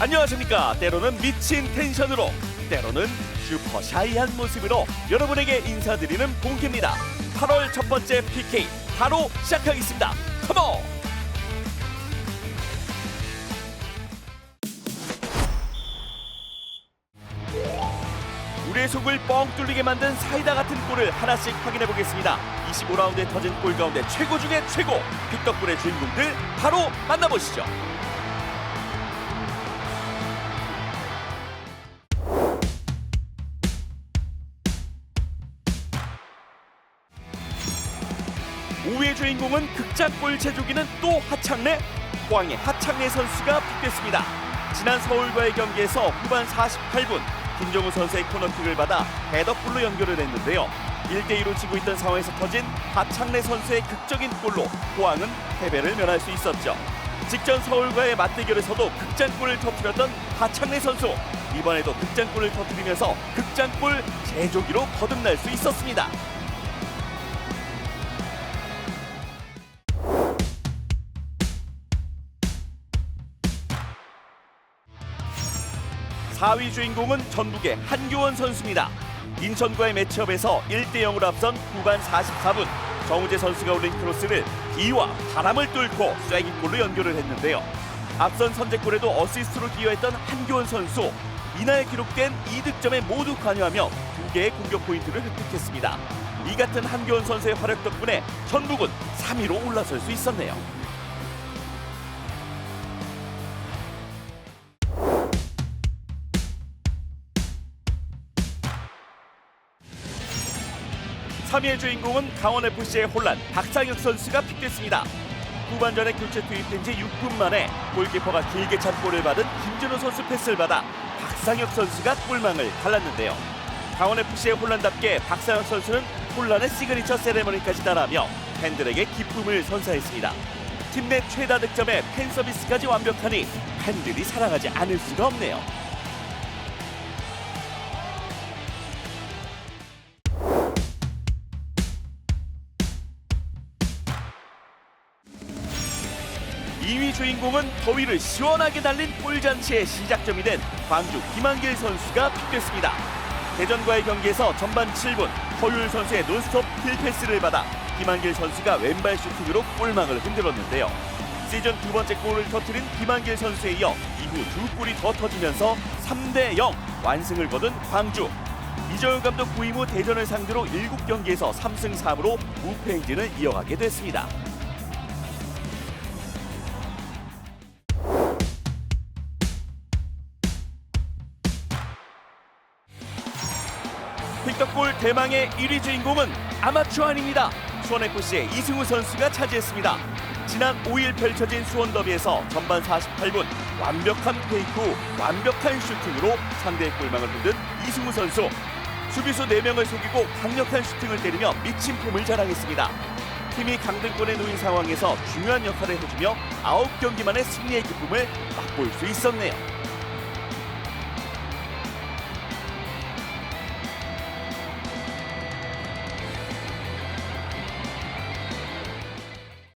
안녕하십니까. 때로는 미친 텐션으로, 때로는 슈퍼 샤이한 모습으로 여러분에게 인사드리는 봉키입니다. 8월 첫 번째 PK 바로 시작하겠습니다. 컴온! 우리의 속을 뻥 뚫리게 만든 사이다 같은 골을 하나씩 확인해 보겠습니다. 25라운드에 터진 골 가운데 최고 중에 최고 빅덕골의 주인공들 바로 만나보시죠. 오위의 주인공은 극장골 제조기는 또 하창래 포항의 하창래 선수가 픽됐습니다. 지난 서울과의 경기에서 후반 48분 김정우 선수의 코너킥을 받아 헤더골로 연결을 했는데요. 1대2로 지고 있던 상황에서 터진 하창래 선수의 극적인 골로 포항은 패배를 면할 수 있었죠. 직전 서울과의 맞대결에서도 극장골을 터뜨렸던 하창래 선수 이번에도 극장골을 터뜨리면서 극장골 제조기로 거듭날 수 있었습니다. 4위 주인공은 전북의 한교원 선수입니다. 인천과의 매치업에서 1대 0으로 앞선 후반 44분 정우재 선수가 올린 크로스를 비와 바람을 뚫고 쐐기골로 연결을 했는데요. 앞선 선제골에도 어시스트로 기여했던 한교원 선수 이날 기록된 2득점에 모두 관여하며 두 개의 공격 포인트를 획득했습니다. 이 같은 한교원 선수의 활약 덕분에 전북은 3위로 올라설 수 있었네요. 삼위의 주인공은 강원FC의 혼란 박상혁 선수가 픽됐습니다. 후반전에 교체 투입된 지 6분 만에 골키퍼가 길게 찬 볼을 받은 김준호 선수 패스를 받아 박상혁 선수가 골망을 갈랐는데요. 강원FC의 혼란답게 박상혁 선수는 혼란의 시그니처 세레머니까지 따라하며 팬들에게 기쁨을 선사했습니다. 팀 내 최다 득점에 팬 서비스까지 완벽하니 팬들이 사랑하지 않을 수가 없네요. 이위 주인공은 더위를 시원하게 달린 골잔치의 시작점이 된 광주 김한길 선수가 픽됐습니다. 대전과의 경기에서 전반 7분 허율 선수의 논스톱 힐패스를 받아 김한길 선수가 왼발 슈팅으로 골망을 흔들었는데요. 시즌 두 번째 골을 터뜨린 김한길 선수에 이어 이후 두 골이 더 터지면서 3대 0 완승을 거둔 광주. 이정현 감독 부임 후 대전을 상대로 7경기에서 3승 3으로 무패 행진을 이어가게 됐습니다. 픽덕골 대망의 1위 주인공은 아마추어 아닙니다. 수원FC의 이승우 선수가 차지했습니다. 지난 5일 펼쳐진 수원 더비에서 전반 48분 완벽한 페이크 후 완벽한 슈팅으로 상대의 골망을 흔든 이승우 선수. 수비수 4명을 속이고 강력한 슈팅을 때리며 미친 폼을 자랑했습니다. 팀이 강등권에 놓인 상황에서 중요한 역할을 해주며 9경기 만에 승리의 기쁨을 맛볼 수 있었네요.